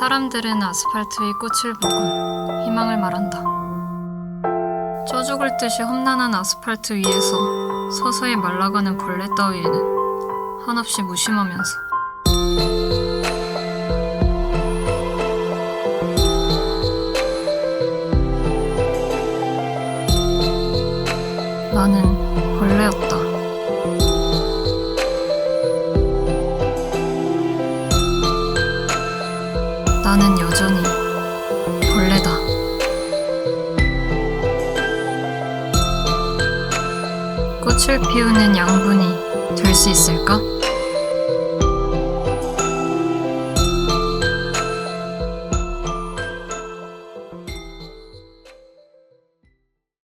사람들은 아스팔트 위 꽃을 보고 희망을 말한다. 쪄 죽을 듯이 험난한 아스팔트 위에서 서서히 말라가는 벌레 따위에는 한없이 무심하면서 나는 벌레였다. 나는 여전히 벌레다. 꽃을 피우는 양분이 될 수 있을까?